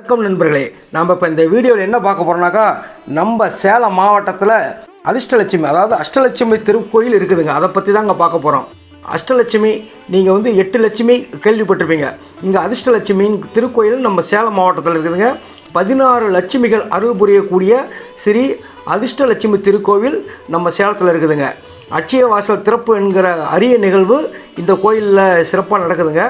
வணக்கம் நண்பர்களே நாம் இப்போ இந்த வீடியோவில் என்ன பார்க்க போகிறோம்னாக்கா நம்ம சேலம் மாவட்டத்தில் அதிர்ஷ்டலட்சுமி அதாவது அஷ்டலட்சுமி திருக்கோயில் இருக்குதுங்க. அதை பற்றி தாங்க பார்க்க போகிறோம் அஷ்டலட்சுமி நீங்கள் வந்து எட்டு லட்சுமி கேள்விப்பட்டிருப்பீங்க. இங்கே அதிர்ஷ்டலட்சுமியின் திருக்கோயில் நம்ம சேலம் மாவட்டத்தில் இருக்குதுங்க. பதினாறு லட்சுமிகள் அருள் புரியக்கூடிய ஸ்ரீ அதிர்ஷ்டலட்சுமி திருக்கோவில் நம்ம சேலத்தில் இருக்குதுங்க. அட்சய வாசல் திறப்பு என்கிற அரிய நிகழ்வு இந்த கோயிலில் சிறப்பாக நடக்குதுங்க.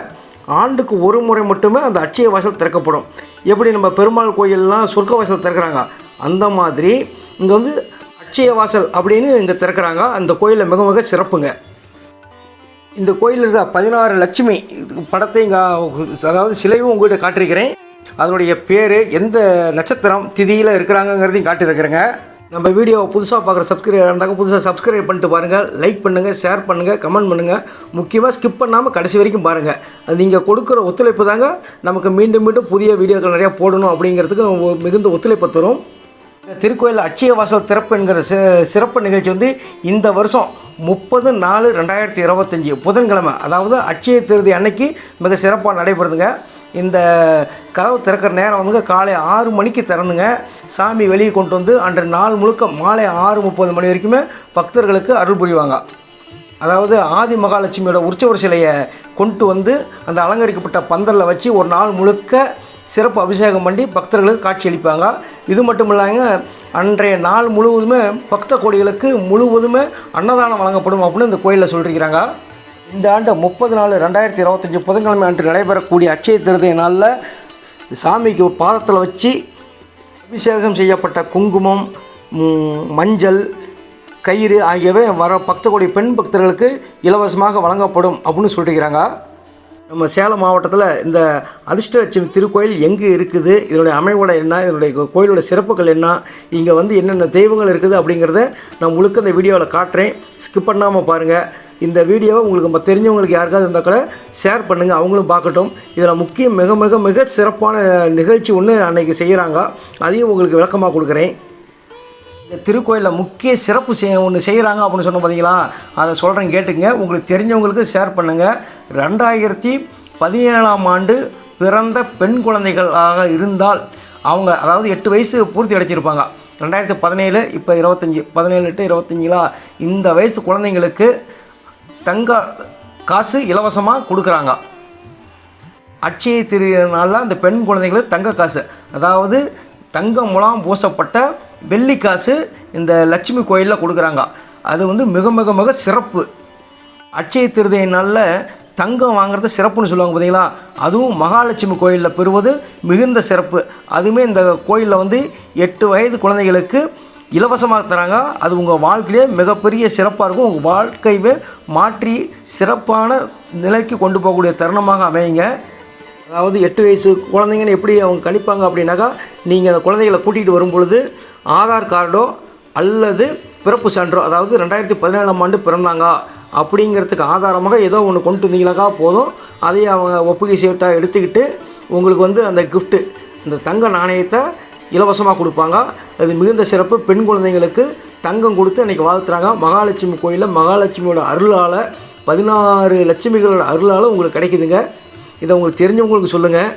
ஆண்டுக்கு ஒரு முறை மட்டுமே அந்த அட்சய வாசல் திறக்கப்படும். எப்படி நம்ம பெருமாள் கோயிலெலாம் சொர்க்க வாசல் திறக்கிறாங்க? அந்த மாதிரி இங்கே வந்து அட்சய வாசல் அப்படின்னு இங்கே திறக்கிறாங்க. அந்த கோயிலில் மிக மிக சிறப்புங்க. இந்த கோயிலில் இருக்கிற பதினாறு லட்சுமி படத்தை இங்கே அதாவது சிலையும் உங்கள்கிட்ட காட்டியிருக்கிறேன். அதனுடைய பேர் எந்த நட்சத்திரம் திதியில் இருக்கிறாங்கங்கிறதையும் காட்டியிருக்கிறேங்க. நம்ம வீடியோவை புதுசாக பார்க்குற சப்ஸ்கிரைப் இருந்தாக்க புதுசாக சப்ஸ்கிரைப் பண்ணிட்டு பாருங்கள் லைக் பண்ணுங்கள் ஷேர் பண்ணுங்கள் கமெண்ட் பண்ணுங்கள் முக்கியமாக ஸ்கிப் பண்ணாமல் கடைசி வரைக்கும் பாருங்கள் நீங்கள் கொடுக்குற ஒத்துழைப்பு தாங்க நமக்கு மீண்டும் மீண்டும் புதிய வீடியோக்கள் நிறையா போடணும் அப்படிங்கிறதுக்கு மிகுந்த ஒத்துழைப்பு தரும். திருக்கோயில் அட்சய வாசல் திறப்பு என்கிற சி சிறப்பு நிகழ்ச்சி வந்து இந்த வருஷம் முப்பது நாலு ரெண்டாயிரத்தி இருபத்தஞ்சி புதன்கிழமை அதாவது அட்சய திருதி அன்னைக்கு மிக சிறப்பாக நடைபெறுதுங்க. இந்த கதவு திறக்கிற நேரம் வந்துங்க காலை ஆறு மணிக்கு திறந்துங்க. சாமி வெளியே கொண்டு வந்து அன்று நாள் முழுக்க மாலை ஆறு முப்பது மணி வரைக்குமே பக்தர்களுக்கு அருள் புரிவாங்க. அதாவது ஆதி மகாலட்சுமியோட உற்சவர் சிலையை கொண்டு வந்து அந்த அலங்கரிக்கப்பட்ட பந்தலில் வச்சு ஒரு நாள் முழுக்க சிறப்பு அபிஷேகம் பண்ணி பக்தர்களுக்கு காட்சி அளிப்பாங்க. இது மட்டும் இல்லாமல் அன்றைய நாள் முழுவதுமே பக்த கோடிகளுக்கு முழுவதுமே அன்னதானம் வழங்கப்படும் அப்படின்னு இந்த கோயிலில் சொல்லியிருக்கிறாங்க இந்த ஆண்டு முப்பது நாலு ரெண்டாயிரத்தி இருபத்தஞ்சி புதன்கிழமை அன்று நடைபெறக்கூடிய அச்சய திருதை நாளில் சாமிக்கு பாதத்தில் வச்சு அபிஷேகம் செய்யப்பட்ட குங்குமம் மஞ்சள் கயிறு ஆகியவை வர பக்த பெண் பக்தர்களுக்கு இலவசமாக வழங்கப்படும் அப்படின்னு சொல்லியிருக்கிறாங்க நம்ம சேலம் மாவட்டத்தில் இந்த அதிர்ஷ்டலட்சுமி திருக்கோயில் எங்கே இருக்குது? இதனுடைய அமைவோட என்ன? இதனுடைய கோயிலோட சிறப்புகள் என்ன? இங்கே வந்து என்னென்ன தெய்வங்கள் இருக்குது அப்படிங்கிறத நான் முழுக்க இந்த வீடியோவில் காட்டுறேன். ஸ்கிப் பண்ணாமல் பாருங்கள் இந்த வீடியோவை உங்களுக்கு நம்ம தெரிஞ்சவங்களுக்கு யாருக்காவது இருந்தால் கூட ஷேர் பண்ணுங்கள் அவங்களும் பார்க்கட்டும். இதில் முக்கிய மிக மிக மிக சிறப்பான நிகழ்ச்சி ஒன்று அன்றைக்கி செய்கிறாங்க அதையும் உங்களுக்கு விளக்கமாக கொடுக்குறேன். திருக்கோயிலில் முக்கிய சிறப்பு செய் ஒன்று செய்கிறாங்க அப்படின்னு சொன்ன பார்த்தீங்களா அதை சொல்கிறேன் கேட்டுங்க உங்களுக்கு தெரிஞ்சவங்களுக்கு ஷேர் பண்ணுங்கள் ரெண்டாயிரத்தி பதினேழாம் ஆண்டு பிறந்த பெண் குழந்தைகளாக இருந்தால் அவங்க அதாவது எட்டு வயசு பூர்த்தி அடைச்சிருப்பாங்க ரெண்டாயிரத்தி பதினேழு இப்போ இருபத்தஞ்சி பதினேழு டு இருபத்தஞ்சிலா இந்த வயசு குழந்தைங்களுக்கு தங்க காசு இலவசமாக கொடுக்குறாங்க. அட்சய திருநாளில் அந்த பெண் குழந்தைகளுக்கு தங்க காசு. அதாவது தங்க முலாம் பூசப்பட்ட வெள்ளி காசு இந்த லட்சுமி கோயிலில் கொடுக்குறாங்க. அது வந்து மிக மிக மிக சிறப்பு. அட்சய திருதை நாளில் தங்கம் வாங்குறது சிறப்புன்னு சொல்லுவாங்க பார்த்தீங்களா அதுவும் மகாலட்சுமி கோயிலில் பெறுவது மிகுந்த சிறப்பு. அதுவுமே இந்த கோயிலில் வந்து எட்டு வயது குழந்தைகளுக்கு இலவசமாக தராங்க. அது உங்கள் வாழ்க்கையிலே மிகப்பெரிய சிறப்பாக இருக்கும். உங்கள் வாழ்க்கையவே மாற்றி சிறப்பான நிலைக்கு கொண்டு போகக்கூடிய தருணமாக அமையுங்க. அதாவது எட்டு வயசு குழந்தைங்கன்னு எப்படி அவங்க கணிப்பாங்க அப்படின்னாக்கா நீங்கள் அந்த குழந்தைகளை கூட்டிகிட்டு வரும் பொழுது ஆதார் கார்டோ அல்லது பிறப்பு சான்றோ அதாவது ரெண்டாயிரத்தி பதினேழாம் ஆண்டு பிறந்தாங்க அப்படிங்கிறதுக்கு ஆதாரமாக ஏதோ ஒன்று கொண்டு வந்தீங்களாக்கா போதும். அதை அவங்க ஒப்புகை சீட்டாக எடுத்துக்கிட்டு உங்களுக்கு வந்து அந்த கிஃப்ட்டு இந்த தங்க நாணயத்தை இலவசமாக கொடுப்பாங்க. அது மிகுந்த சிறப்பு. பெண் குழந்தைங்களுக்கு தங்கம் கொடுத்து அன்றைக்கி வாழ்த்துறாங்க. மகாலட்சுமி கோயிலில் மகாலட்சுமியோட அருளால் பதினாறு லட்சுமிகளோட அருளால் உங்களுக்கு கிடைக்குதுங்க. இதை உங்களுக்கு தெரிஞ்சவங்களுக்கு சொல்லுங்கள்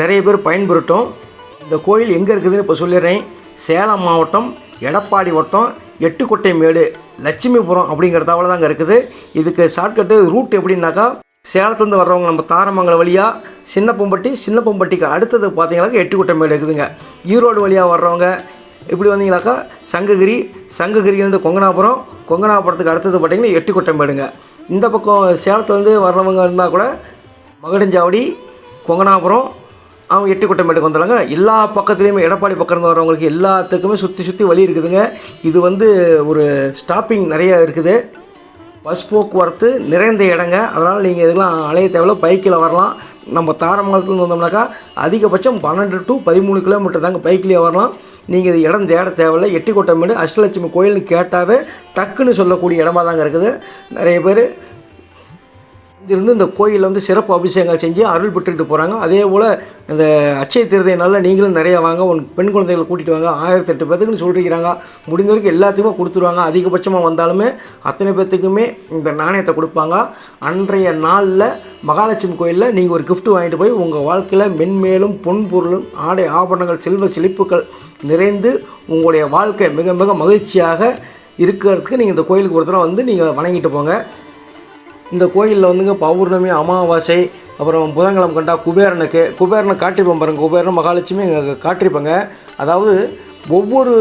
நிறைய பேர் பயன்பெறட்டும். இந்த கோயில் எங்கே இருக்குதுன்னு இப்போ சொல்லிடுறேன். சேலம் மாவட்டம் எடப்பாடி வட்டம் எட்டுக்கொட்டை மேடு லட்சுமிபுரம் அப்படிங்கிற தகவல் தாங்க இருக்குது. இதுக்கு ஷார்ட்கட்டு ரூட் எப்படின்னாக்கா சேலத்துலேருந்து வர்றவங்க நம்ம தாரமங்கலம் வழியாக சின்னப்பம்பட்டி சின்னப்பம்பட்டிக்கு அடுத்தது பார்த்தீங்கன்னாக்கா எட்டுக்கொட்டை மேடு இருக்குதுங்க. ஈரோடு வழியாக வர்றவங்க இப்படி வந்தீங்களாக்கா சங்ககிரி சங்ககிரியிலேருந்து கொங்கனாபுரம் கொங்கனாபுரத்துக்கு அடுத்தது பார்த்தீங்கன்னா எட்டுக்கொட்டை மேடுங்க இந்த பக்கம் சேலத்துலேருந்து வர்றவங்க இருந்தால் கூட மகுடஞ்சாவடி கொங்கனாபுரம் அவங்க எட்டுக்கொட்டமேட்டுக்கு வந்துடுறாங்க எல்லா பக்கத்துலேயுமே எடப்பாடி பக்கம் இருந்து வரவங்களுக்கு எல்லாத்துக்குமே சுற்றி சுற்றி வழி இருக்குதுங்க. இது வந்து ஒரு ஸ்டாப்பிங் நிறைய இருக்குது. பஸ் போக்குவரத்து நிறைந்த இடங்க. அதனால் நீங்கள் இதெல்லாம் அலைய தேவையில்ல பைக்கில் வரலாம். நம்ம தாரமங்கலத்துலேருந்து வந்தோம்னாக்கா அதிகபட்சம் பன்னெண்டு டு பதிமூணு கிலோமீட்டர் தாங்க பைக்லேயே வரலாம். நீங்கள் இது இடம் தேட தேவையில்ல. எட்டிக்கொட்டமேடு அஷ்டலட்சுமி கோயில்னு கேட்டாவே டக்குன்னு சொல்லக்கூடிய இடமா தாங்க இருக்குது. நிறைய பேர் இருந்து இந்த கோயிலில் வந்து சிறப்பு அபிஷேகங்கள் செஞ்சு அருள் பெற்றுக்கிட்டு போகிறாங்க அதே போல் இந்த அச்சய திருதை நீங்களும் நிறையா வாங்க உன் பெண் குழந்தைகளை கூட்டிகிட்டு வாங்க ஆயிரத்தி எட்டு பேத்துக்குன்னு சொல்லிருக்கிறாங்க. முடிந்த வரைக்கும் எல்லாத்துக்குமே கொடுத்துருவாங்க. அதிகபட்சமாக வந்தாலுமே அத்தனை பேர்த்துக்குமே இந்த நாணயத்தை கொடுப்பாங்க. அன்றைய நாளில் மகாலட்சுமி கோயிலில் நீங்கள் ஒரு கிஃப்ட் வாங்கிட்டு போய் உங்கள் வாழ்க்கையில் மென்மேலும் பொன் பொருளும் ஆடை ஆபரணங்கள் செல்வ செழிப்புகள் நிறைந்து உங்களுடைய வாழ்க்கை மிக மிக மகிழ்ச்சியாக இருக்கிறதுக்கு நீங்கள் இந்த கோயிலுக்கு ஒரு தடவை வந்து நீங்கள் வணங்கிட்டு போங்க. இந்த கோயிலில் வந்துங்க பௌர்ணமி அமாவாசை அப்புறம் புதன்கிழமை கண்டா குபேரனுக்கு. குபேரனை காட்டிருப்போம் பாருங்க குபேரன் மகாலட்சுமி இங்கே காட்டிருப்பாங்க அதாவது ஒவ்வொரு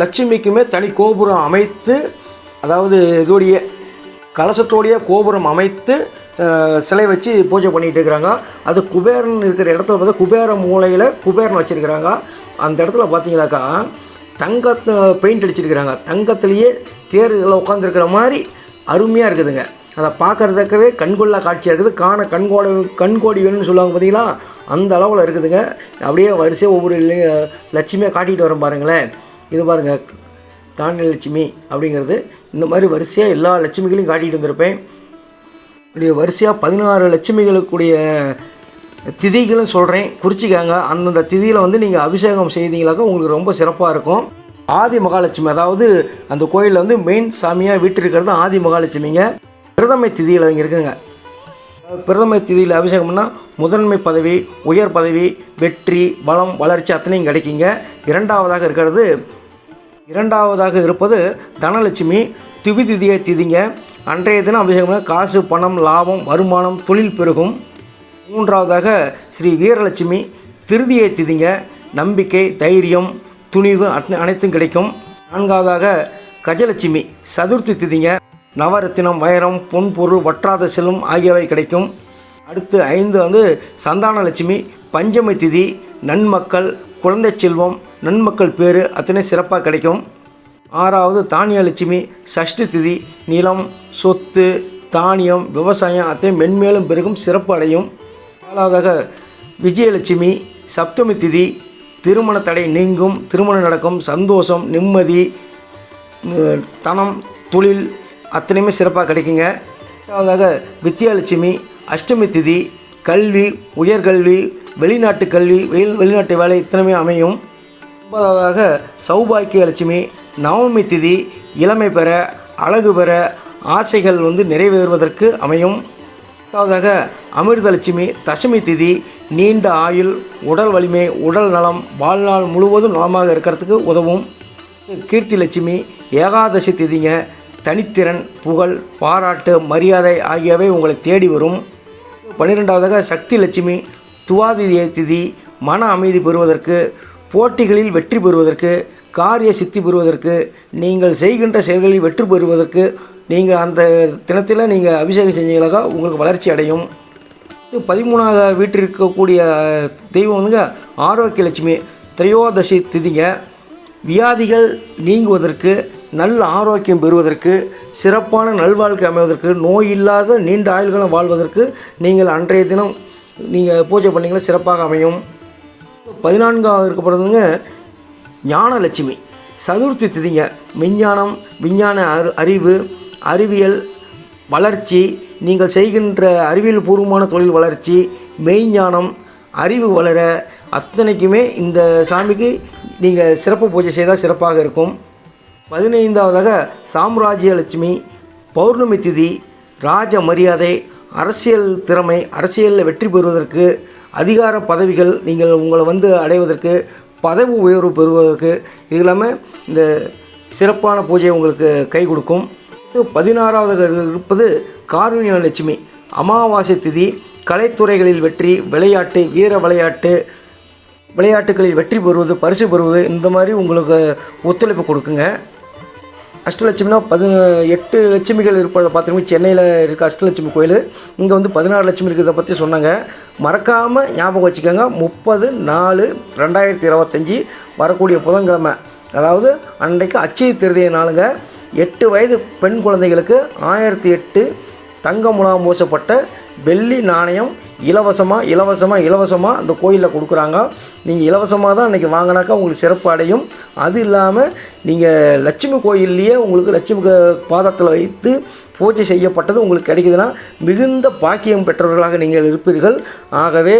லட்சுமிக்குமே தனி கோபுரம் அமைத்து அதாவது இதோடைய கலசத்தோடைய கோபுரம் அமைத்து சிலை வச்சு பூஜை பண்ணிகிட்டு இருக்கிறாங்க. அது குபேரன் இருக்கிற இடத்துல பார்த்தா குபேர மூலையில் குபேரன் வச்சுருக்கிறாங்க. அந்த இடத்துல பார்த்தீங்கன்னாக்கா தங்கத்தை பெயிண்ட் அடிச்சிருக்கிறாங்க. தங்கத்திலேயே தேர்களை உட்காந்துருக்கிற மாதிரி அருமையாக இருக்குதுங்க. அதை பார்க்குறதுக்கவே கண்கொள்ளா காட்சியாக இருக்குது. காண கண்கோடி கண்கோடி வேணும்னு சொல்லுவாங்க பார்த்தீங்களா? அந்த அளவில் இருக்குதுங்க. அப்படியே வரிசையாக ஒவ்வொரு லட்சுமியாக காட்டிகிட்டு வரோம் பாருங்களேன். இது பாருங்கள் தானிய லட்சுமி அப்படிங்கிறது. இந்த மாதிரி வரிசையாக எல்லா லட்சுமிகளையும் காட்டிகிட்டு வந்திருப்பேன். இப்படி வரிசையாக பதினாறு லட்சுமிகளுக்குடைய திதிகளும் சொல்கிறேன் குறிச்சிக்காங்க. அந்தந்த திதியில் வந்து நீங்கள் அபிஷேகம் செய்தீங்களாக்கா உங்களுக்கு ரொம்ப சிறப்பாக இருக்கும். ஆதி மகாலட்சுமி அதாவது அந்த கோயிலில் வந்து மெயின் சாமியாக வீட்டிருக்கிறது ஆதி மகாலட்சுமிங்க. பிரதமை திதியில் இங்கே இருக்குங்க. பிரதம திதியில் அபிஷேகம் பண்ணால் முதன்மை பதவி உயர் பதவி வெற்றி பலம் வளர்ச்சி அத்தனையும் கிடைக்குங்க. இரண்டாவதாக இருக்கிறது இரண்டாவதாக இருப்பது தனலட்சுமி திவி திதியை திதிங்க. அன்றைய தினம் அபிஷேகம் காசு பணம் லாபம் வருமானம் தொழில் பெருகும். மூன்றாவதாக ஸ்ரீ வீரலட்சுமி திருதியை திதிங்க. நம்பிக்கை தைரியம் துணிவு அனைத்தும் கிடைக்கும். நான்காவதாக கஜலட்சுமி சதுர்த்தி திதிங்க. நவரத்தினம் வைரம் பொன் பொருள் வற்றாத செல்வம் ஆகியவை கிடைக்கும். அடுத்து ஐந்து வந்து சந்தானலட்சுமி பஞ்சமி திதி நன்மக்கள் குழந்தை செல்வம் நன்மக்கள் பேர் அத்தனை சிறப்பாக கிடைக்கும். ஆறாவது தானியலட்சுமி சஷ்டி திதி நிலம் சொத்து தானியம் விவசாயம் அத்தனை மென்மேலும் பெருகும் சிறப்பு அடையும். நாலாவதாக விஜயலட்சுமி சப்தமி திதி திருமண தடை நீங்கும் திருமணம் நடக்கும் சந்தோஷம் நிம்மதி தனம் தொழில் அத்தனையுமே சிறப்பாக கிடைக்குங்க. ரெண்டாவதாக வித்யாலட்சுமி அஷ்டமி திதி கல்வி உயர்கல்வி வெளிநாட்டு கல்வி வெளி வெளிநாட்டு வேலை இத்தனையுமே அமையும். ஒன்பதாவதாக சௌபாக்கிய லட்சுமி நவமி திதி இளமை பெற அழகு பெற ஆசைகள் வந்து நிறைவேறுவதற்கு அமையும். பத்தாவதாக அமிர்தலட்சுமி தசமி திதி நீண்ட ஆயுள் உடல் வலிமை உடல் நலம் வாழ்நாள் முழுவதும் நலமாக இருக்கிறதுக்கு உதவும். கீர்த்தி லட்சுமி ஏகாதசி திதிங்க தனித்திறன் புகழ் பாராட்டு மரியாதை ஆகியவை உங்களை தேடி வரும். பன்னிரெண்டாவதாக சக்தி லட்சுமி துவாதிதிய திதி மன அமைதி பெறுவதற்கு போட்டிகளில் வெற்றி பெறுவதற்கு காரிய சித்தி பெறுவதற்கு நீங்கள் செய்கின்ற செயல்களில் வெற்றி பெறுவதற்கு நீங்கள் அந்த தினத்தில் நீங்கள் அபிஷேகம் செஞ்சீங்களாக உங்களுக்கு வளர்ச்சி அடையும். பதிமூணாவது வீட்டில் இருக்கக்கூடிய தெய்வம் வந்துங்க ஆரோக்கிய லட்சுமி திரையோதசி திதிங்க. வியாதிகள் நீங்குவதற்கு நல்ல ஆரோக்கியம் பெறுவதற்கு சிறப்பான நல்வாழ்க்கை அமைவதற்கு நோய் இல்லாத நீண்ட ஆயுள்களும் வாழ்வதற்கு நீங்கள் அன்றைய தினம் நீங்கள் பூஜை பண்ணிங்கன்னா சிறப்பாக அமையும். பதினான்காவது இருக்கப்படுறதுங்க ஞானலட்சுமி. சதுர்த்தி திதிங்க. விஞ்ஞானம் விஞ்ஞான அறி அறிவு அறிவியல் வளர்ச்சி நீங்கள் செய்கின்ற அறிவியல் பூர்வமான தொழில் வளர்ச்சி மெய்ஞானம் அறிவு வளர அத்தனைக்குமே இந்த சாமிக்கு நீங்கள் சிறப்பு பூஜை செய்தால் சிறப்பாக இருக்கும். பதினைந்தாவதாக சாம்ராஜ்ய லட்சுமி பௌர்ணமி திதி ராஜ மரியாதை அரசியல் திறமை அரசியலில் வெற்றி பெறுவதற்கு அதிகார பதவிகள் நீங்கள் உங்களை வந்து அடைவதற்கு பதவி உயர்வு பெறுவதற்கு இது இல்லாமல் இந்த சிறப்பான பூஜை உங்களுக்கு கை கொடுக்கும். பதினாறாவது இருப்பது காருண்ய லட்சுமி அமாவாசை திதி கலைத்துறைகளில் வெற்றி விளையாட்டு வீர விளையாட்டு விளையாட்டுகளில் வெற்றி பெறுவது பரிசு பெறுவது இந்த மாதிரி உங்களுக்கு ஒத்துழைப்பு கொடுக்குங்க. அஷ்டலட்சுமினா பதி எட்டு லட்சுமிகள் இருப்பதை பார்த்துருக்கோம் சென்னையில் இருக்க அஷ்டலட்சுமி கோயில். இங்கே வந்து பதினாறு லட்சுமி இருக்கிறத பற்றி சொன்னாங்க. மறக்காமல் ஞாபகம் வச்சுக்கோங்க. முப்பது நாலு ரெண்டாயிரத்தி இருபத்தஞ்சி வரக்கூடிய புதன்கிழமை. அதாவது அன்றைக்கு அச்சய திருதிய நாளுங்க. எட்டு வயது பெண் குழந்தைகளுக்கு ஆயிரத்தி எட்டு தங்க முலாம் பூசப்பட்ட வெள்ளி நாணயம் இலவசமாக இலவசமாக இலவசமாக அந்த கோயிலில் கொடுக்குறாங்க. நீங்கள் இலவசமாக தான் அன்றைக்கி வாங்கினாக்கா உங்களுக்கு சிறப்பு அடையும். அது இல்லாமல் நீங்கள் லட்சுமி கோயில்லையே உங்களுக்கு லட்சுமி பாதத்தில் வைத்து பூஜை செய்யப்பட்டது உங்களுக்கு கிடைக்குதுன்னா மிகுந்த பாக்கியம் பெற்றவர்களாக நீங்கள் இருப்பீர்கள். ஆகவே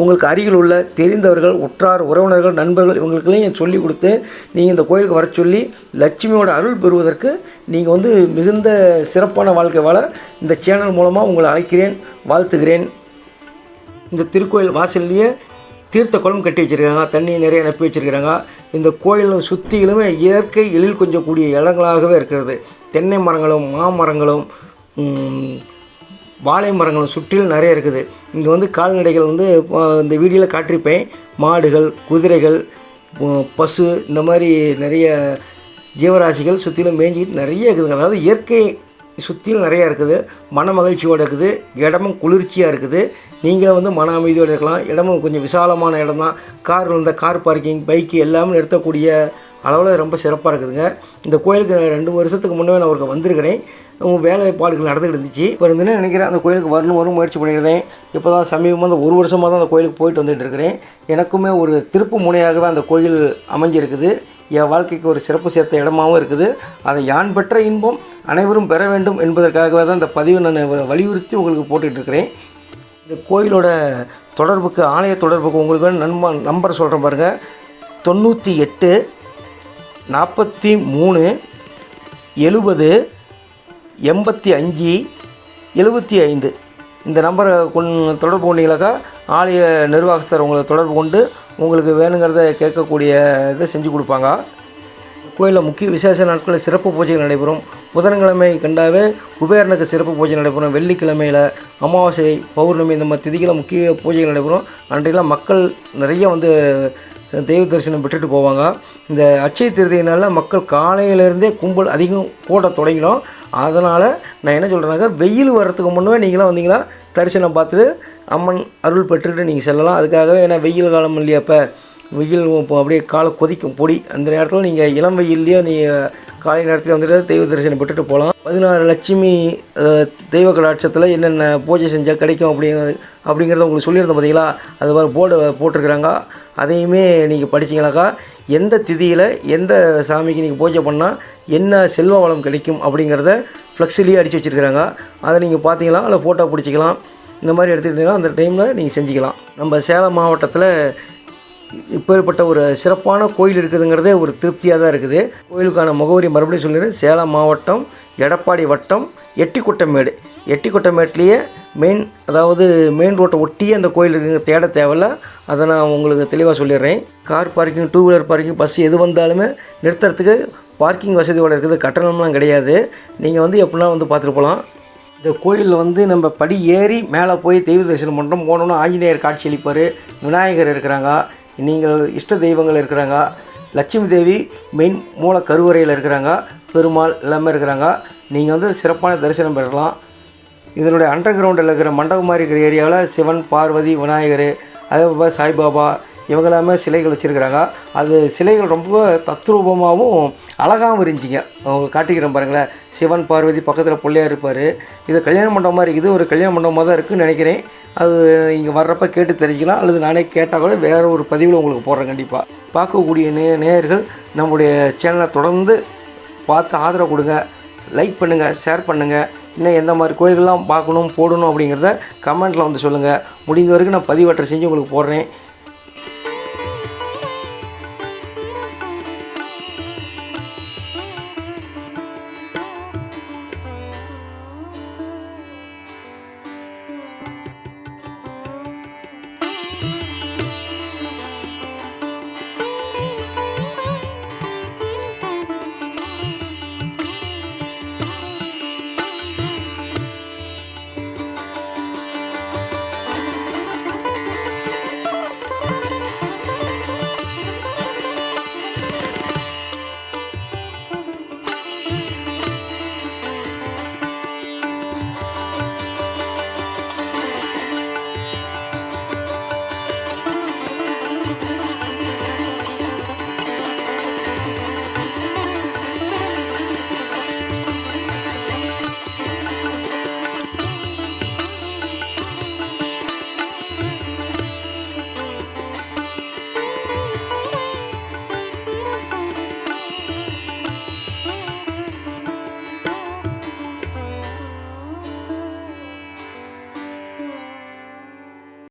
உங்களுக்கு அருகில் உள்ள தெரிந்தவர்கள் உற்றார் உறவினர்கள் நண்பர்கள் இவங்களுக்கெல்லாம் சொல்லி கொடுத்து நீங்கள் இந்த கோயிலுக்கு வர சொல்லி லட்சுமியோட அருள் பெறுவதற்கு நீங்கள் வந்து மிகுந்த சிறப்பான வாழ்க்கை வாழ இந்த சேனல் மூலமாக உங்களை அழைக்கிறேன். வாழ்த்துகிறேன். இந்த திருக்கோயில் வாசல்லையே தீர்த்த குளம் கட்டி வச்சுருக்காங்க தண்ணி நிறைய நப்பி வச்சுருக்கிறாங்க. இந்த கோயிலும் சுற்றிலுமே இயற்கை எழில் கொஞ்சக்கூடிய இடங்களாகவே இருக்கிறது. தென்னை மரங்களும் மாமரங்களும் வாழை மரங்களும் சுற்றிலும் நிறைய இருக்குது. இங்கே வந்து கால்நடைகள் வந்து இந்த வீடியோவில் காட்டிருப்பேன் மாடுகள் குதிரைகள் பசு இந்த மாதிரி நிறைய ஜீவராசிகள் சுற்றிலும் மேய்ஞ்சிக்கிட்டு நிறைய இருக்குதுங்க அதாவது இயற்கை சுற்றிலும் நிறையா இருக்குது. மன மகிழ்ச்சியோடு இருக்குது. இடமும் குளிர்ச்சியாக இருக்குது. நீங்களும் வந்து மன அமைதியோடு இருக்கலாம். இடமும் கொஞ்சம் விசாலமான இடம் தான் கார் இருந்தால் கார் பார்க்கிங் பைக்கு எல்லாமே நிறுத்தக்கூடிய அளவில் ரொம்ப சிறப்பாக இருக்குதுங்க. இந்த கோயிலுக்கு நான் ரெண்டு வருஷத்துக்கு முன்னே நான் அவருக்கு வந்திருக்கிறேன். உங்க வேலைப்பாடுகள் நடந்துகிட்டு இருந்துச்சு. இப்போ இருந்துன்னு நினைக்கிறேன் அந்த கோயிலுக்கு வரணும் வரும் முயற்சி பண்ணியிருந்தேன். இப்போ தான் சமீபமாக அந்த ஒரு வருஷமாக தான் அந்த கோயிலுக்கு போயிட்டு வந்துட்டு இருக்கிறேன். எனக்குமே ஒரு திருப்பு முனையாக தான் அந்த கோயில் அமைஞ்சிருக்குது. என் வாழ்க்கைக்கு ஒரு சிறப்பு சேர்த்த இடமாவும் இருக்குது. அதை யான் பெற்ற இன்பம் அனைவரும் பெற வேண்டும் என்பதற்காகவே தான் இந்த பதிவை நான் வ- வலியுறுத்தி உங்களுக்கு போட்டுட்ருக்கிறேன் இருக்கிறேன். இந்த கோயிலோட தொடர்புக்கு ஆலய தொடர்புக்கு உங்களுக்கு வேணும் நண்ப நம்பர் சொல்கிறேன் பாருங்கள் தொண்ணூற்றி எட்டு நாற்பத்தி மூணு எழுபது எண்பத்தி அஞ்சு எழுபத்தி ஐந்து. இந்த நம்பரை கொண் தொடர்பு கொண்டீங்களாக்கா ஆலய நிர்வாகஸ்தர் உங்களை தொடர்பு கொண்டு உங்களுக்கு வேணுங்கிறத கேட்கக்கூடிய இதை செஞ்சு கொடுப்பாங்க. கோயிலில் முக்கிய விசேஷ நாட்களில் சிறப்பு பூஜைகள் நடைபெறும். புதன்கிழமை கண்டாவே குபேரனுக்கு சிறப்பு பூஜை நடைபெறும். வெள்ளிக்கிழமையில் அமாவாசை பௌர்ணமி இந்த மாதிரி திதிகளில் முக்கிய பூஜைகள் நடைபெறும். அன்றைக்கெல்லாம் மக்கள் நிறைய வந்து தெய்வ தரிசனம் பெற்றுட்டு போவாங்க. இந்த அட்சய திருதியினால மக்கள் காலையிலேருந்தே கும்பல் அதிகம் கூட தொடங்கினோம். அதனால் நான் என்ன சொல்கிறேன்னாக்கா வெயில் வர்றதுக்கு முன்னே நீங்களாம் வந்தீங்கன்னா தரிசனம் பார்த்துட்டு அம்மன் அருள் பெற்றுட்டு நீங்கள் செல்லலாம். அதுக்காகவே ஏன்னா வெயில் காலம் இல்லையா இப்போ வெயில் இப்போ அப்படியே காலை கொதிக்கும் பொடி. அந்த நேரத்தில் நீங்கள் இளம் வெயில்லையோ நீங்கள் காலை நேரத்தில் வந்துட்டு தெய்வ தரிசனம் பெற்றுட்டு போகலாம். பதினாறு லட்சுமி தெய்வ கடாட்சத்தில் என்னென்ன பூஜை செஞ்சால் கிடைக்கும் அப்படிங்கிறது அப்படிங்கிறத உங்களுக்கு சொல்லியிருந்தோம் பார்த்தீங்களா அது மாதிரி போர்டு போட்டிருக்கிறாங்க. அதையுமே நீங்கள் படிச்சீங்கனாக்கா எந்த திதியில் எந்த சாமிக்கு நீங்கள் பூஜை பண்ணால் என்ன செல்வ வளம் கிடைக்கும் அப்படிங்கிறத ஃப்ளெக்ஸிலேயே அடித்து வச்சுருக்கிறாங்க. அதை நீங்கள் பார்த்தீங்களா இல்லை ஃபோட்டோ பிடிச்சிக்கலாம். இந்த மாதிரி எடுத்துக்கிட்டிங்கன்னா அந்த டைமில் நீங்கள் செஞ்சுக்கலாம். நம்ம சேலம் மாவட்டத்தில் இப்பேற்பட்ட ஒரு சிறப்பான கோயில் இருக்குதுங்கிறதே ஒரு திருப்தியாக தான் இருக்குது. கோயிலுக்கான முகவரி மறுபடியும் சொல்லிடுறேன். சேலம் மாவட்டம் எடப்பாடி வட்டம் எட்டிக்குட்டமேடு. எட்டிக்குட்டமேட்லேயே மெயின் அதாவது மெயின் ரோட்டை ஒட்டியே அந்த கோயில் இருக்குங்க. தேட தேவையில்ல. அதை நான் உங்களுக்கு தெளிவாக சொல்லிடுறேன். Car parking two wheeler parking bus எது வந்தாலுமே நிறுத்துறதுக்கு பார்க்கிங் வசதியோடு இருக்குது. கட்டணம்லாம் கிடையாது. நீங்கள் வந்து எப்படின்னா வந்து பார்த்துட்டு போகலாம். இந்த கோயிலில் வந்து நம்ம படி ஏறி மேலே போய் தெய்வ தரிசனம் பண்ணுறோம் போனோன்னா ஆஞ்சநேயர் காட்சி அளிப்பார். விநாயகர் இருக்கிறாங்க. நீங்கள் இஷ்ட தெய்வங்கள் இருக்கிறாங்க. லட்சுமி தேவி மெயின் மூல கருவறையில் இருக்கிறாங்க. பெருமாள் எல்லாமே இருக்கிறாங்க. நீங்கள் வந்து சிறப்பான தரிசனம் பெறலாம். இதனுடைய அண்டர் கிரவுண்டில் இருக்கிற மண்டபம் மாதிரி இருக்கிற ஏரியாவில் சிவன் பார்வதி விநாயகர் அதே போல் சாய்பாபா இவங்க எல்லாமே சிலைகள் வச்சுருக்கிறாங்க. அது சிலைகள் ரொம்ப தத்ரூபமாகவும் அழகாகவும் இருந்துச்சுங்க. அவங்க காட்டிக்கிறேன் பாருங்களேன். சிவன் பார்வதி பக்கத்தில் பிள்ளையார் இருப்பார். இது கல்யாண மண்டபம் மாதிரி இருக்குது ஒரு கல்யாண மண்டபமாக தான் இருக்குதுன்னு நினைக்கிறேன். அது இங்கே வர்றப்ப கேட்டு தெரிஞ்சுக்கலாம். அல்லது நானே கேட்டால் கூட வேறு ஒரு பதிவில் உங்களுக்கு போடுறேன் கண்டிப்பாக பார்க்கக்கூடிய நே நேயர்கள் நம்முடைய சேனலை தொடர்ந்து பார்த்து ஆதரவு கொடுங்க. லைக் பண்ணுங்கள் ஷேர் பண்ணுங்கள் இன்னும் எந்த மாதிரி கோயில்கள்லாம் பார்க்கணும் போடணும் அப்படிங்கிறத கமெண்ட்டில் வந்து சொல்லுங்கள் முடிந்த வரைக்கும் நான் பதிவேற்றம் செஞ்சு உங்களுக்கு போடுறேன்.